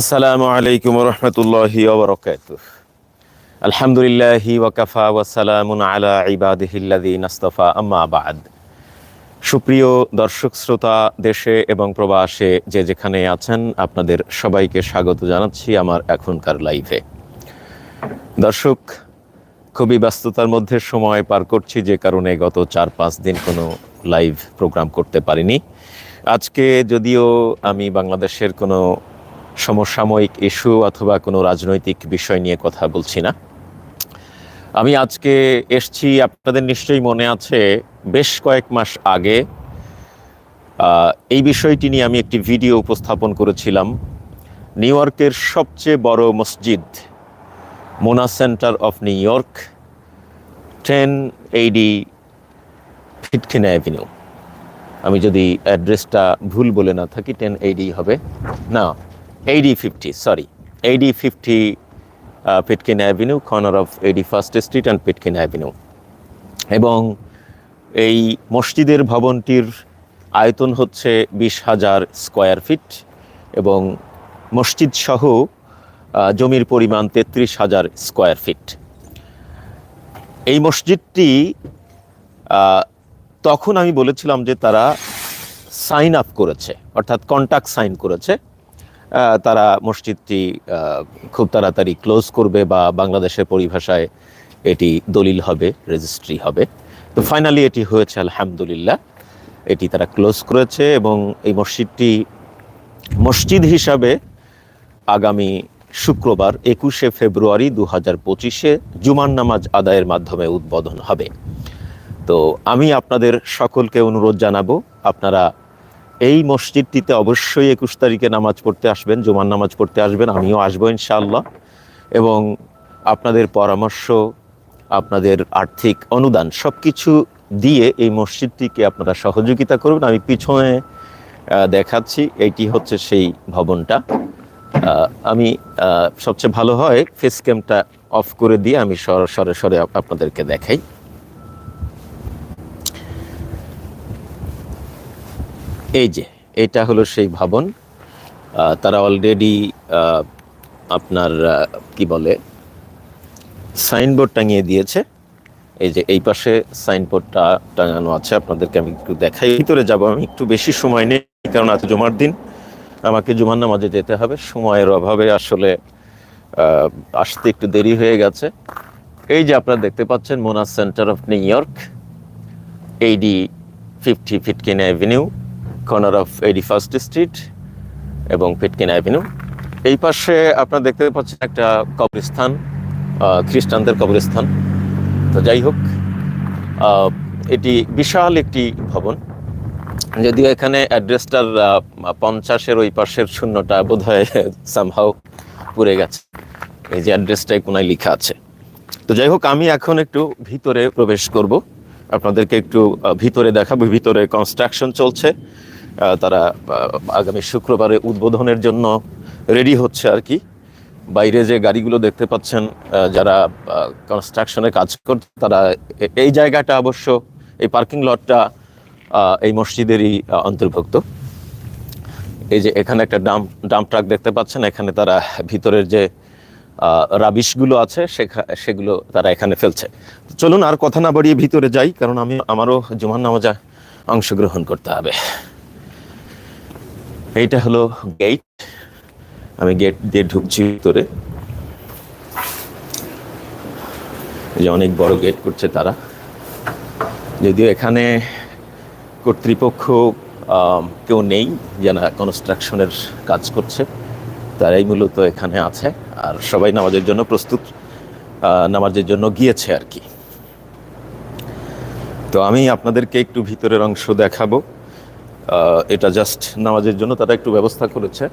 আসসালামু আলাইকুম রহমতুল্লাহি ওবরকাত আলহামদুলিল্লাহি ওয়াকাফা ওয়াসালামুন আলা ইবাদিহিল্লাযী নাস্তফা আম্মা বাদ। সুপ্রিয় দর্শক, শ্রোতা, দেশে এবং প্রবাসে যে যেখানে আছেন, আপনাদের সবাইকে স্বাগত জানাচ্ছি আমার এখনকার লাইভে। দর্শক, খুবই ব্যস্ততার মধ্যে সময় পার করছি, যে কারণে গত চার পাঁচ দিন কোনো লাইভ প্রোগ্রাম করতে পারিনি। আজকে যদিও আমি বাংলাদেশের কোনো সমসাময়িক ইস্যু অথবা কোনো রাজনৈতিক বিষয় নিয়ে কথা বলছি না। আমি আজকে এসছি, আপনাদের নিশ্চয়ই মনে আছে, বেশ কয়েক মাস আগে এই বিষয়টি নিয়ে আমি একটি ভিডিও উপস্থাপন করেছিলাম। নিউ ইয়র্কের সবচেয়ে বড় মসজিদ, MUNA Center of New York, ten eighty Pitkin Avenue. আমি যদি অ্যাড্রেসটা ভুল বলে না থাকি, টেন এইডি হবে। না eighty fifty sorry eighty fifty Pitkin Avenue corner of Eighty First Street and Pitkin Avenue এবং এই মসজিদের ভবনটির আয়তন হচ্ছে বিশ হাজার স্কোয়ার ফিট এবং মসজিদ সহ জমির পরিমাণ তেত্রিশ হাজার স্কোয়ার ফিট। এই মসজিদটি তখন আমি বলেছিলাম যে তারা সাইন আপ করেছে, অর্থাৎ কন্ট্যাক্ট সাইন করেছে। তারা মসজিদটি খুব তাড়াতাড়ি ক্লোজ করবে বা বাংলাদেশের পরিভাষায় এটি দলিল হবে রেজিস্ট্রি হবে। তো ফাইনালি এটি হয়েছে, আলহামদুলিল্লাহ, এটি তারা ক্লোজ করেছে এবং এই মসজিদটি মসজিদ হিসাবে আগামী শুক্রবার একুশে ফেব্রুয়ারি দু হাজার পঁচিশে জুমার নামাজ আদায়ের মাধ্যমে উদ্বোধন হবে। তো আমি আপনাদের সকলকে অনুরোধ জানাব, আপনারা এই মসজিদটিতে অবশ্যই একুশ তারিখে নামাজ পড়তে আসবেন, জুমার নামাজ পড়তে আসবেন, আমিও আসব ইনশাআল্লাহ। এবং আপনাদের পরামর্শ, আপনাদের আর্থিক অনুদান সব কিছু দিয়ে এই মসজিদটিকে আপনারা সহযোগিতা করবেন। আমি পিছনে দেখাচ্ছি এইটি হচ্ছে সেই ভবনটা। আমি সবচেয়ে ভালো হয় ফেস ক্যামটা অফ করে দিয়ে আমি সর- সরে সরে আপনাদেরকে দেখাই। এই যে, এটা হলো সেই ভবন। তারা অলরেডি আপনার কি বলে সাইনবোর্ড টাঙিয়ে দিয়েছে। এই যে, এই পাশে সাইনবোর্ডটা টাঙানো আছে, আপনাদেরকে আমি একটু দেখাই। ভিতরে যাব আমি, একটু বেশি সময় নেই, কারণ আজ জুমার দিন। আমাকে জুমার নামাজে যেতে হবে, সময়ের অভাবে আসলে আসতে একটু দেরি হয়ে গেছে। এই যে, আপনারা দেখতে পাচ্ছেন, MUNA's Center of New York eighty fifty Pitkin Avenue corner of Eighty First Street এবং ফিটকিন অ্যাভিনিউ এই পাশে আপনারা দেখতে পাচ্ছেন একটা কবরস্থান খ্রিস্টানদের কবরস্থান। তো যাই হোক এটি বিশাল একটি ভবন। যদিও এখানে অ্যাড্রেসটার পঞ্চাশের ওই পাশের শূন্যটা বোধ হয় সামহাও পুড়ে গেছে। এই যে অ্যাড্রেসটাই কোনায় লেখা আছে। তো যাই হোক, আমি এখন একটু ভিতরে প্রবেশ করব। আপনাদেরকে একটু ভিতরে দেখাবো। ভিতরে কনস্ট্রাকশন চলছে। তারা আগামী শুক্রবারে উদ্বোধনের জন্য রেডি হচ্ছে আর কি। বাইরে যে গাড়িগুলো দেখতে পাচ্ছেন যারা কনস্ট্রাকশনে কাজ করছে, তারা এই জায়গাটা অবশ্য, এই পার্কিং লটটা এই মসজিদেরই অন্তর্ভুক্ত। এই যে এখানে একটা ডাম্প ডাম্প ট্রাক দেখতে পাচ্ছেন, এখানে তারা ভিতরের যে রাবিশগুলো আছে সেগুলো তারা এখানে ফেলছে। চলুন আর কথা না বাড়িয়ে ভিতরে যাই, কারণ আমি, আমারও জুমান নামাজা অংশগ্রহণ করতে হবে। এইটা হলো গেট আমি গেট দিয়ে ঢুকছি ভিতরে। যে অনেক বড় গেট করছে তারা। যদিও এখানে কর্তৃপক্ষ কেউ নেই যারা কনস্ট্রাকশনের কাজ করছে। তারাই মূলত এখানে আছে আর সবাই নামাজের জন্য প্রস্তুত নামাজের জন্য গিয়েছে আর কি। তো আমি আপনাদেরকে একটু ভিতরের অংশ দেখাবো। এটা জাস্ট নামাজের জন্য তারা একটু ব্যবস্থা করেছে।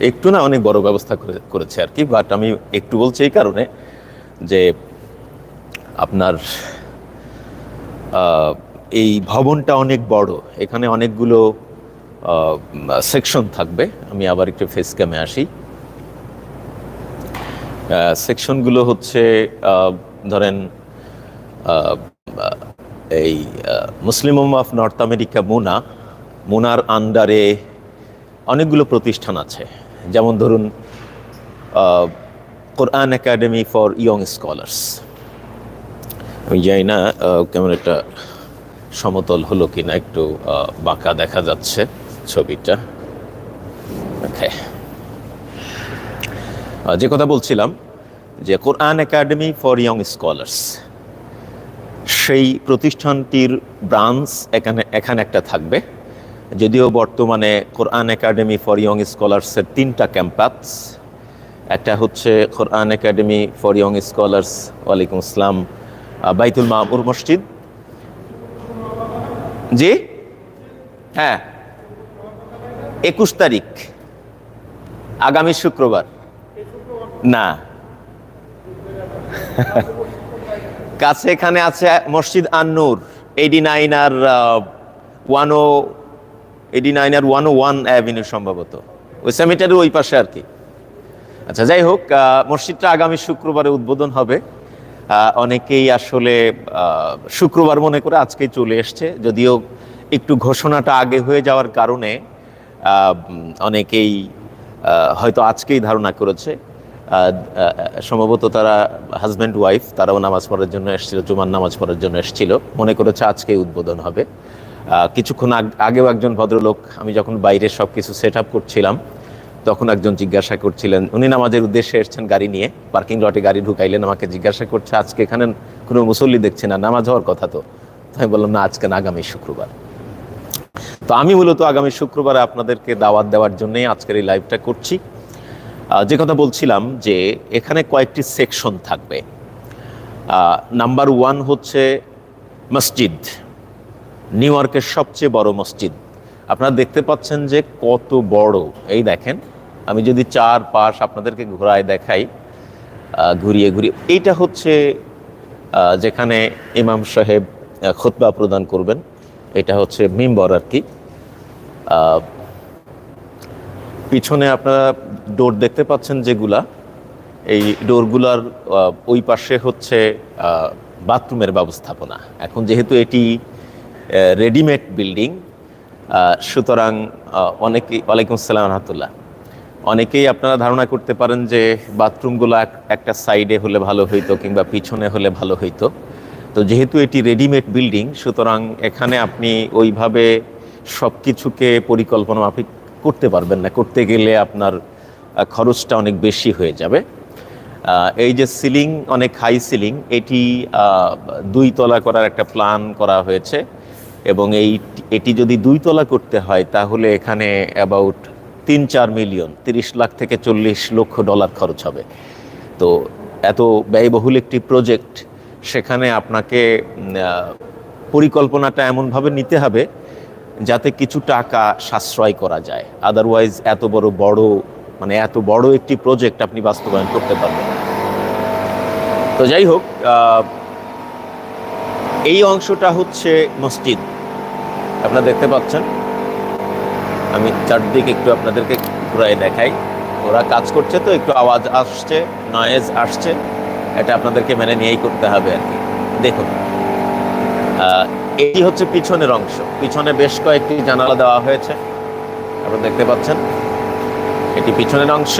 একটু না অনেক বড় ব্যবস্থা করে- করেছে আর কি বাট আমি একটু বলছি এই কারণে যে আপনার এই ভবনটা অনেক বড়, এখানে অনেকগুলো সেকশন থাকবে। আমি আবার একটু ফেস ক্যামে আসি। সেকশনগুলো হচ্ছে ধরেন এই Muslim of North America MUNA Munnar আন্ডারে অনেকগুলো প্রতিষ্ঠান আছে। যেমন ধরুন Quran Academy for Young Scholars. আমি জানি না কেমন একটা সমতল হলো কিনা, একটু বাঁকা দেখা যাচ্ছে ছবিটা। যে কথা বলছিলাম, যে Quran Academy for Young Scholars, সেই প্রতিষ্ঠানটির ব্রাঞ্চ এখানে এখানে একটা থাকবে। যদিও বর্তমানে কোরআন একাডেমি ফর ইয়ং স্কলার্সের তিনটা ক্যাম্পাস একটা হচ্ছে Quran Academy for Young Scholars ওয়ালাইকুম আসসালাম বাইতুল মামুর মসজিদ। জি? হ্যাঁ। একুশ তারিখ, আগামী শুক্রবার। না। কাছে এখানে আছে মসজিদ আন্নুর এইডি নাইন আর ওয়ান ও এইডি নাইন আর ওয়ান ওয়ান অ্যাভিনিউ সম্ভবত। ওই সেমিটারের ওই পাশে আর কি। আচ্ছা যাই হোক মসজিদটা আগামী শুক্রবারে উদ্বোধন হবে। অনেকেই আসলে শুক্রবার মনে করে আজকেই চলে এসছে। যদিও একটু ঘোষণাটা আগে হয়ে যাওয়ার কারণে অনেকেই হয়তো আজকেই ধারণা করেছে। সম্ভবত তারা হাজব্যান্ড, ওয়াইফ, তারাও নামাজ পড়ার জন্য এসেছিল, জুমার নামাজ পড়ার জন্য এসেছিল। মনে করেছে আজকেই উদ্বোধন হবে। কিছুক্ষণ আগ- আগেও একজন ভদ্রলোক, আমি যখন বাইরে সব কিছু সেট আপ করছিলাম, তখন একজন জিজ্ঞাসা করছিলেন, উনি নামাজের উদ্দেশ্যে এসেছেন গাড়ি নিয়ে পার্কিং লটে গাড়ি ঢুকাইলেন, আমাকে জিজ্ঞাসা করছে, আজকে এখানে কোনো মুসল্লি দেখছে না, নামাজ হওয়ার কথা তো। আমি বললাম, না, আজকে না, আগামী শুক্রবার। তো আমি মূলত আগামী শুক্রবারে আপনাদেরকে দাওয়াত দেওয়ার জন্যই আজকের এই লাইভটা করছি। যে কথা বলছিলাম যে এখানে কয়েকটি সেকশন থাকবে। নাম্বার ওয়ান হচ্ছে মসজিদ। নিউ ইয়র্কের সবচেয়ে বড় মসজিদ। আপনারা দেখতে পাচ্ছেন যে কত বড়। এই দেখেন, আমি যদি চার পাশ আপনাদেরকে ঘোরায় দেখাই ঘুরিয়ে ঘুরিয়ে। এইটা হচ্ছে যেখানে ইমাম সাহেব খুতবা প্রদান করবেন। এটা হচ্ছে মিম্বর আর কি। পিছনে আপনারা ডোর দেখতে পাচ্ছেন যেগুলা। এই ডোরগুলার ওই পাশে হচ্ছে বাথরুমের ব্যবস্থাপনা। এখন যেহেতু এটি রেডিমেড বিল্ডিং সুতরাং অনেকেই, ওয়ালাইকুম আসসালাম রহমতুল্লাহ। অনেকেই আপনারা ধারণা করতে পারেন যে বাথরুমগুলো একটা সাইডে হলে ভালো হইতো কিংবা পিছনে হলে ভালো হইতো। তো যেহেতু এটি রেডিমেড বিল্ডিং সুতরাং এখানে আপনি ওইভাবে সব কিছুকে পরিকল্পনা মাফিক করতে পারবেন না। করতে গেলে আপনার খরচটা অনেক বেশি হয়ে যাবে। এই যে সিলিং অনেক হাই সিলিং এটি দুই তলা করার একটা প্ল্যান করা হয়েছে। এবং এই, এটি যদি দুই তলা করতে হয়, তাহলে এখানে অ্যাবাউট তিন চার মিলিয়ন তিরিশ লাখ থেকে চল্লিশ লক্ষ ডলার খরচ হবে। তো এত ব্যয়বহুল একটি প্রজেক্ট সেখানে আপনাকে পরিকল্পনাটা এমনভাবে নিতে হবে যাতে কিছু টাকা সাশ্রয় করা যায়। আদারওয়াইজ এত বড় বড় মানে এত বড় একটি প্রজেক্ট আপনি বাস্তবায়ন করতে পারবেন তো যাই হোক এই অংশটা হচ্ছে মসজিদ। আপনারা দেখতে পাচ্ছেন? আমি চারদিকে একটু আপনাদেরকে ঘুরাই দেখাই। ওরা কাজ করছে তো, একটু আওয়াজ আসছে নয়েজ আসছে। এটা আপনাদেরকে মেনে নিয়েই করতে হবে আর কি। দেখুন এটি হচ্ছে পিছনের অংশ। পিছনে বেশ কয়েকটি জানালা দেওয়া হয়েছে। আপনারা দেখতে পাচ্ছেন? এটি পিছনের অংশ।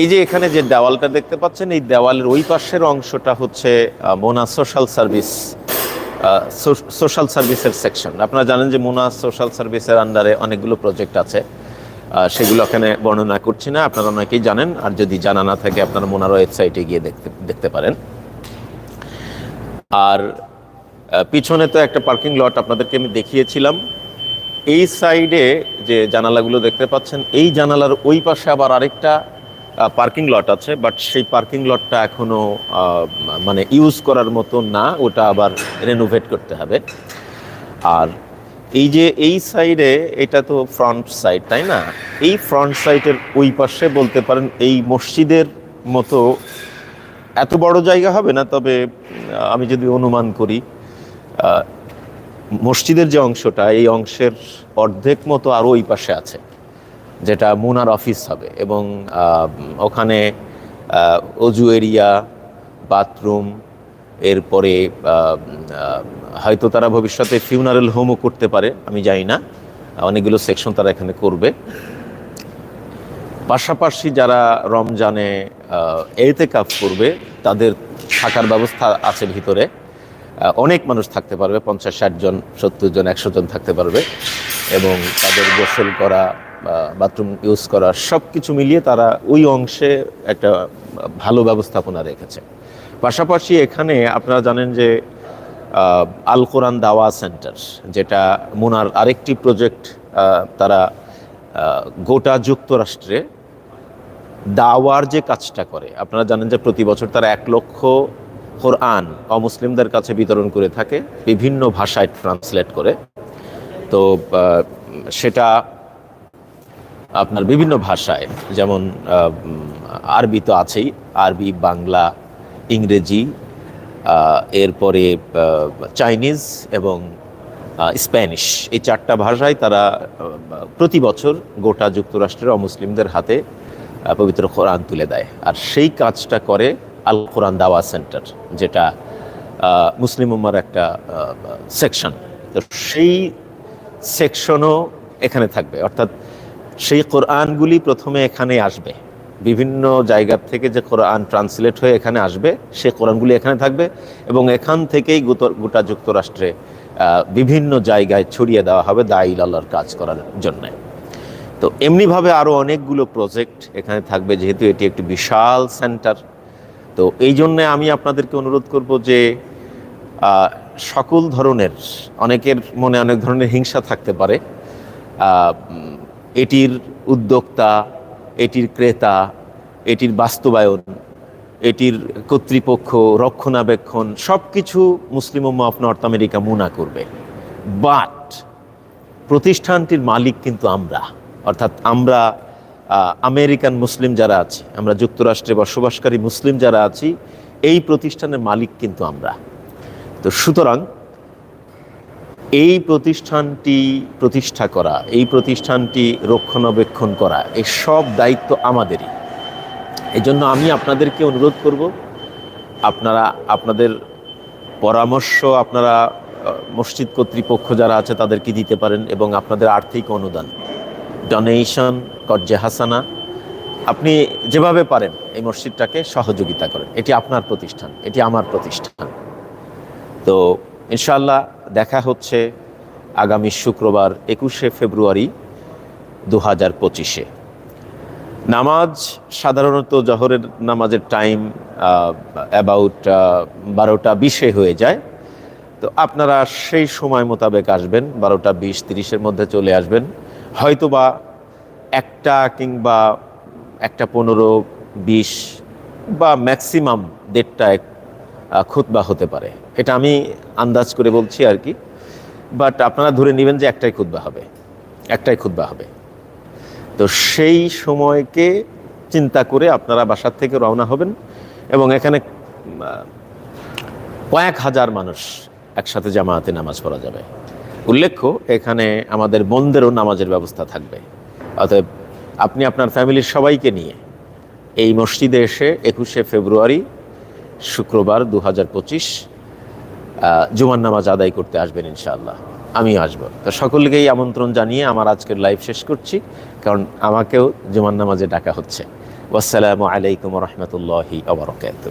এই যে এখানে যে দেওয়ালটা দেখতে পাচ্ছেন, এই দেওয়ালের ওই পাশের অংশটা হচ্ছে মোনা সোশ্যাল সার্ভিস সোশ্যাল সার্ভিসের সেকশন আপনারা জানেন যে মোনা সোশ্যাল সার্ভিসের আন্ডারে অনেকগুলো প্রজেক্ট আছে। সেগুলো এখানে বর্ণনা করছি না, আপনারা অনেকেই জানেন। আর যদি জানা না থাকে, আপনারা মোনার ওয়েবসাইটে গিয়ে দেখতে দেখতে পারেন। আর পিছনে তো একটা পার্কিং লট আপনাদেরকে আমি দেখিয়েছিলাম। এই সাইডে যে জানালাগুলো দেখতে পাচ্ছেন, এই জানালার ওই পাশে আবার আরেকটা পার্কিং লট আছে বাট সেই পার্কিং লটটা এখনও আহ, মানে ইউজ করার মতো না ওটা আবার রেনোভেট করতে হবে। আর এই যে এই সাইডে এটা তো ফ্রন্ট সাইড তাই না? এই ফ্রন্ট সাইডের ওই পাশে বলতে পারেন এই মসজিদের মতো এত বড় জায়গা হবে না তবে আমি যদি অনুমান করি মসজিদের যে অংশটা এই অংশের অর্ধেক মতো আরও ওই পাশে আছে। যেটা মুনার অফিস হবে এবং ওখানে অজু এরিয়া, বাথরুম, এরপরে হয়তো তারা ভবিষ্যতে ফিউনারেল হোমও করতে পারে, আমি জানি না। অনেকগুলো সেকশন তারা এখানে করবে। পাশাপাশি যারা রমজানে এতে কাপ করবে, তাদের থাকার ব্যবস্থা আছে ভিতরে। অনেক মানুষ থাকতে পারবে, পঞ্চাশ ষাট জন, সত্তর জন, একশো জন থাকতে পারবে এবং তাদের গোসল করা বাথরুম ইউজ করা সব কিছু মিলিয়ে তারা ওই অংশে একটা ভালো ব্যবস্থাপনা রেখেছে। পাশাপাশি এখানে আপনারা জানেন যে আল কোরআন দাওয়া সেন্টার, যেটা মোনার আরেকটি প্রজেক্ট তারা গোটা যুক্তরাষ্ট্রে দাওয়ার যে কাজটা করে, আপনারা জানেন যে প্রতি বছর তারা এক লক্ষ কোরআন অমুসলিমদের কাছে বিতরণ করে থাকে, বিভিন্ন ভাষায় ট্রান্সলেট করে। তো সেটা আপনার বিভিন্ন ভাষায়, যেমন আরবি তো আছেই, আরবি, বাংলা, ইংরেজি এরপরে চাইনিজ এবং স্প্যানিশ। এই চারটা ভাষায় তারা প্রতি বছর গোটা যুক্তরাষ্ট্রের অমুসলিমদের হাতে পবিত্র কোরআন তুলে দেয়। আর সেই কাজটা করে আল কোরআন দাওয়া সেন্টার, যেটা মুসলিম উম্মার একটা সেকশন। তো সেই সেকশনও এখানে থাকবে। অর্থাৎ সেই কোরআনগুলি প্রথমে এখানে আসবে। বিভিন্ন জায়গার থেকে যে কোরআন ট্রান্সলেট হয়ে এখানে আসবে, সে কোরআনগুলি এখানে থাকবে এবং এখান থেকেই গোটা যুক্তরাষ্ট্রে বিভিন্ন জায়গায় ছড়িয়ে দেওয়া হবে দাইল আল্লাহর কাজ করার জন্যে। তো এমনিভাবে আরও অনেকগুলো প্রজেক্ট এখানে থাকবে, যেহেতু এটি একটি বিশাল সেন্টার। তো এই জন্যে আমি আপনাদেরকে অনুরোধ করব যে সকল ধরনের, অনেকের মনে অনেক ধরনের হিংসা থাকতে পারে। এটির উদ্যোক্তা, এটির ক্রেতা, এটির বাস্তবায়ন, এটির কর্তৃপক্ষ, রক্ষণাবেক্ষণ সব কিছু Muslim of North America MUNA করবে। বাট প্রতিষ্ঠানটির মালিক কিন্তু আমরা। অর্থাৎ আমরা আমেরিকান মুসলিম যারা আছি, আমরা যুক্তরাষ্ট্রে বসবাসকারী মুসলিম যারা আছি, এই প্রতিষ্ঠানের মালিক কিন্তু আমরা। তো সুতরাং এই প্রতিষ্ঠানটি প্রতিষ্ঠা করা, এই প্রতিষ্ঠানটি রক্ষণাবেক্ষণ করা এই সব দায়িত্ব আমাদেরই। এই জন্য আমি আপনাদেরকে অনুরোধ করব, আপনারা, আপনাদের পরামর্শ, আপনারা মসজিদ কর্তৃপক্ষ যারা আছে তাদেরকে দিতে পারেন এবং আপনাদের আর্থিক অনুদান। ডোনেশন কর্জে হাসানা। আপনি যেভাবে পারেন এই মসজিদটাকে সহযোগিতা করেন। এটি আপনার প্রতিষ্ঠান, এটি আমার প্রতিষ্ঠান। তো ইনশাল্লাহ দেখা হচ্ছে আগামী শুক্রবার একুশে ফেব্রুয়ারি দু হাজার পঁচিশে। নামাজ সাধারণত জহরের নামাজের টাইম অ্যাবাউট বারোটা বিশে হয়ে যায়। তো আপনারা সেই সময় মোতাবেক আসবেন, বারোটা বিশ তিরিশের মধ্যে চলে আসবেন। হয়তোবা একটা কিংবা একটা পনেরো বিশ বা ম্যাক্সিমাম দেড়টায় খুতবা হতে পারে। এটা আমি আন্দাজ করে বলছি আর কি। বাট আপনারা ধরে নেবেন যে একটাই খুতবা হবে। একটাই খুতবা হবে। তো সেই সময়কে চিন্তা করে আপনারা বাসার থেকে রওনা হবেন এবং এখানে কয়েক হাজার মানুষ একসাথে জামায়াতে নামাজ পড়া যাবে। উল্লেখ্য, এখানে আমাদের বোনদেরও নামাজের ব্যবস্থা থাকবে। অতএব আপনি আপনার ফ্যামিলির সবাইকে নিয়ে এই মসজিদে এসে একুশে ফেব্রুয়ারি শুক্রবার দু হাজার পঁচিশ জুমার নামাজ আদায় করতে আসবেন ইনশাআল্লাহ। আমি আসব। তো সকলকেই আমন্ত্রণ জানিয়ে আমার আজকের লাইভ শেষ করছি, কারণ আমাকেও জুমার নামাজে ডাকা হচ্ছে। আসসালামু আলাইকুম রহমতুল্লাহি আবরকাত